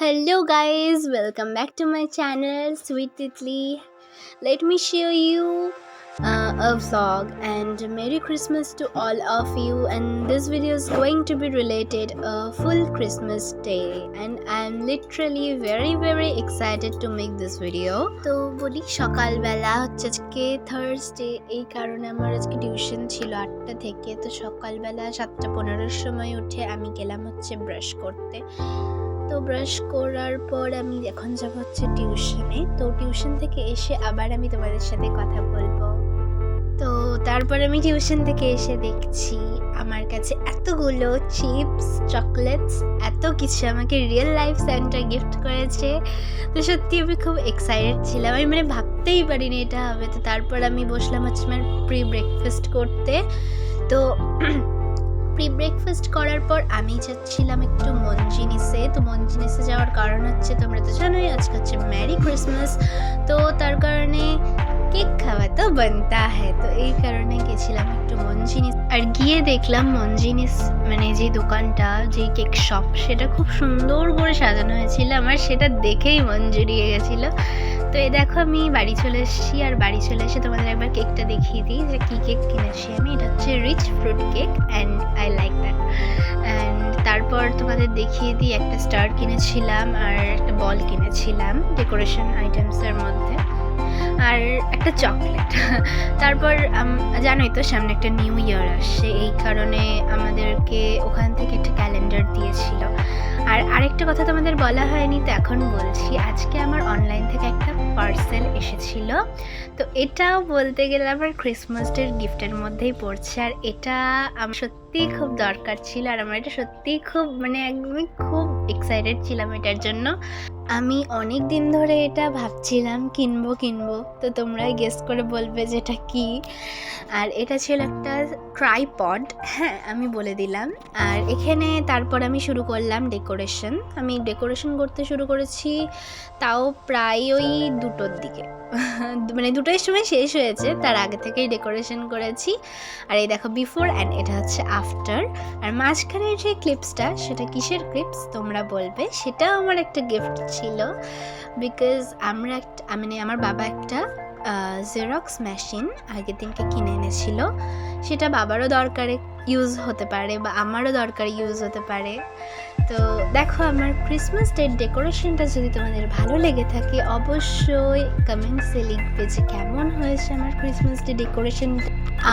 Hello guys, welcome back to my channel Sweet Titli. Let me show you uh, a vlog and Merry Christmas to all of you and this video is going to be related a full Christmas day and I am literally very very excited to make this video তো বলি সকালবেলা হচ্ছে আজকে Thursday এই কারণে আমার আজকে tuition ছিল আটটা থেকে তো সকালবেলা সাতটা পনেরোর সময় উঠে আমি গেলাম হচ্ছে ব্রাশ করতে তো ব্রাশ করার পর আমি এখন যাব হচ্ছে টিউশনে তো টিউশন থেকে এসে আবার আমি তোমাদের সাথে কথা বলব। তো তারপর আমি টিউশন থেকে এসে দেখছি আমার কাছে এতগুলো চিপস চকলেটস এত কিছু আমাকে রিয়েল লাইফ সেন্টার গিফট করেছে। তো সত্যি আমি খুব এক্সাইটেড ছিলাম। আমি মানে ভাবতেই পারিনি এটা হবে। তো তারপর আমি বসলাম হচ্ছে আমার প্রি ব্রেকফাস্ট করতে। তো প্রি ব্রেকফাস্ট করার পর আমি যাচ্ছিলাম একটু মঞ্জিনিসে। তো মঞ্জিনিসে যাওয়ার কারণ হচ্ছে তোমরা তো জানোই, আজকে হচ্ছে ম্যারি ক্রিসমাস তো তার কারণে কেক খাওয়া তো বানতা হ্যাঁ তো এই কারণে গেছিলাম একটু মঞ্জিনিস আর গিয়ে দেখলাম মঞ্জিনিস মানে যে দোকানটা, যে কেক শপ, সেটা খুব সুন্দর করে সাজানো হয়েছিল। আমার সেটা দেখেই মন জুড়িয়ে গেছিল। তো এই দেখো আমি বাড়ি চলে এসেছি, আর বাড়ি চলে এসে তোমাদের একবার কেকটা দেখিয়ে দিই যে কী কেক কিনেছি আমি। এটা হচ্ছে rich fruit cake and I like that and তারপর তোমাদের দেখিয়ে দিই, একটা স্টার কিনেছিলাম আর একটা বল কিনেছিলাম ডেকোরেশন আইটেমসের মধ্যে। আর একটা চকলেট তারপর জানোই তো সামনে একটা নিউ ইয়ার আসছে, এই কারণে আমাদেরকে ওখান থেকে আরেকটা কথা তোমাদের বলা হয়নি, তো এখন বলছি, আজকে আমার অনলাইন থেকে একটা পার্সেল এসেছিল। তো এটাও বলতে গেলে আমার ক্রিসমাস ডের গিফটের মধ্যেই পড়ছে, আর এটা আমার সত্যিই খুব দরকার ছিল, আর আমার এটা সত্যিই খুব মানে একদমই খুব এক্সাইটেড ছিলাম এটার জন্য। আমি অনেক দিন ধরে এটা ভাবছিলাম, কিনবো কিনবো। তো তোমরা গেস করে বলবে যে এটা কি। আর এটা ছিল একটা ট্রাইপড হ্যাঁ আমি বলে দিলাম। আর এখানে তারপর আমি শুরু করলাম ডেকোরেশন আমি ডেকোরেশন করতে শুরু করেছি তাও প্রায় ওই দুটোর দিকে। মানে দুটোর সময় শেষ হয়েছে, তার আগে থেকেই ডেকোরেশন করেছি। আর এই দেখো বিফোর অ্যান্ড এটা হচ্ছে আফটার আর মাঝখানের যে ক্লিপসটা সেটা কিসের ক্লিপস তোমরা বলবে? সেটাও আমার একটা গিফট ছিল। বিকজ আমরা একটা মানে আমার বাবা একটা জেরক্স মেশিন আগের দিনকে কিনে এনেছিল। সেটা বাবারও দরকারে ইউজ হতে পারে বা আমারও দরকার ইউজ হতে পারে। তো দেখো আমার ক্রিসমাস ডের ডেকোরেশনটা যদি তোমাদের ভালো লেগে থাকে, অবশ্যই কমেন্টসে লিখবে যে কেমন হয়েছে আমার ক্রিসমাস ডে ডেকোরেশন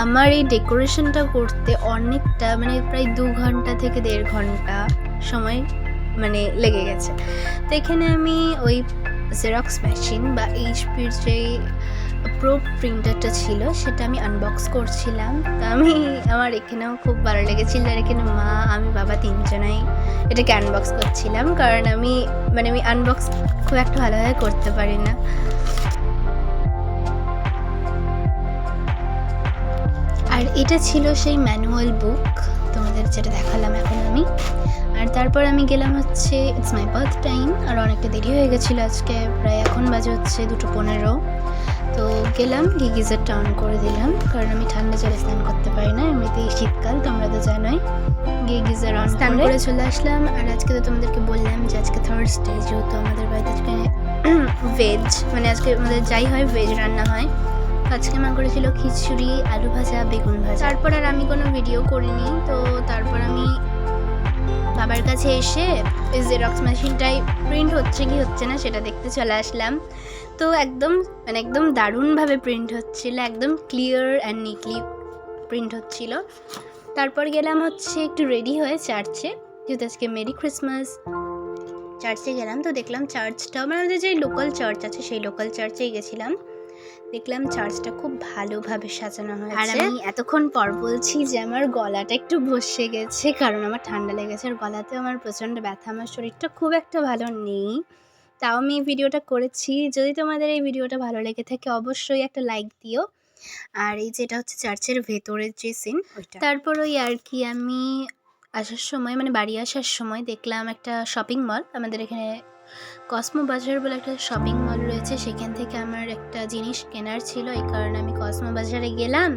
আমার এই ডেকোরেশনটা করতে অনেকটা মানে প্রায় দু ঘণ্টা থেকে দেড় ঘণ্টা সময় মানে লেগে গেছে। তো এখানে আমি ওই জেরক্স মেশিন বা এইচপির যে প্রো প্রিন্টারটা ছিল, সেটা আমি আনবক্স করছিলাম। আমি, আমার এখানেও খুব ভালো লেগেছিল। আর এখানে মা, আমি, বাবা তিনজনাই এটাকে আনবক্স করছিলাম। কারণ আমি মানে আমি আনবক্স খুব একটা ভালোভাবে করতে পারি না। আর এটা ছিল সেই ম্যানুয়াল বুক তোমাদের যেটা দেখালাম এখন আমি। আর তারপর আমি গেলাম হচ্ছে ইটস মাই বার্থ টাইম আর অনেকটা দেরি হয়ে গেছিল আজকে, প্রায় এখন বাজে হচ্ছে দুটো পনেরো। তো গেলাম গিয়ে গিজারটা অন করে দিলাম। কারণ আমি ঠান্ডা জলে স্নান করতে পারি না এমনিতেই শীতকাল তোমরা তো জানোই। গিয়ে গিজার অন স্নান করে চলে আসলাম। আর আজকে তো তোমাদেরকে বললাম যে আজকে থার্ড থার্সডে যেহেতু আমাদের বাড়িতে আজকে ভেজ মানে আজকে আমাদের যাই হয় ভেজ রান্না হয়। আজকে মা করেছিল খিচুড়ি আলু ভাজা বেগুন ভাজা। তারপর আর আমি কোনো ভিডিও করিনি তো তারপর আমি বাবার কাছে এসে জেরক্স মেশিনটাই প্রিন্ট হচ্ছে কি হচ্ছে না সেটা দেখতে চলে আসলাম। তো একদম মানে একদম দারুণভাবে প্রিন্ট হচ্ছিল, একদম ক্লিয়ার অ্যান্ড নিটলি প্রিন্ট হচ্ছিল। তারপর গেলাম হচ্ছে একটু রেডি হয়ে চার্চে যেহেতু আজকে মেরি ক্রিসমাস চার্চে গেলাম তো দেখলাম চার্চটা মানে আমাদের যে লোকাল চার্চ আছে, সেই লোকাল চার্চেই গেছিলাম। দেখলাম চার্চটা খুব ভালোভাবে সাজানো হয়েছে। আর আমি এতক্ষণ পর বলছি যে আমার গলাটা একটু বসে গেছে কারণ আমার ঠান্ডা লেগেছে আর গলাতে আমার প্রচণ্ড ব্যথা। আমার শরীরটা খুব একটা ভালো নেই। তাও আমি এই ভিডিওটা করেছি। যদি তোমাদের এই ভিডিওটা ভালো লেগে থাকে অবশ্যই একটা লাইক দিও। আর এই যেটা হচ্ছে চার্চের ভেতরের যে সিন তারপর ওই আর কি আমি আসার সময় মানে বাড়ি আসার সময় দেখলাম একটা শপিং মল আমাদের এখানে কসমো বাজার বলে একটা শপিং মল রয়েছে। সেখান থেকে আমার একটা জিনিস কেনার ছিল। এই কারণে আমি কসমো বাজারে গেলাম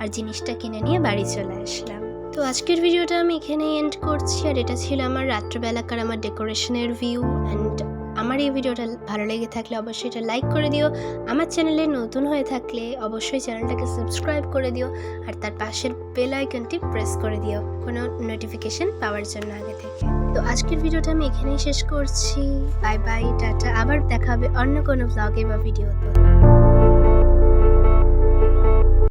আর জিনিসটা কিনে নিয়ে বাড়ি চলে আসলাম। তো আজকের ভিডিওটা আমি এখানে এন্ড করছি। আর এটা ছিল আমার রাত্রবেলাকার আমার ডেকোরেশনের ভিউ অ্যান্ড আমার এই ভিডিওটা ভালো লেগে থাকলে অবশ্যই এটা লাইক করে দিও। আমার চ্যানেলে নতুন হয়ে থাকলে অবশ্যই চ্যানেলটাকে সাবস্ক্রাইব করে দিও আর তার পাশের বেল আইকনটি প্রেস করে দিও কোনো নোটিফিকেশন পাওয়ার জন্য আগে থেকে। তো আজকের ভিডিওটা আমি এখানেই শেষ করছি। বাই বাই টাটা। আবার দেখা হবে অন্য কোনো ব্লগে বা ভিডিওতে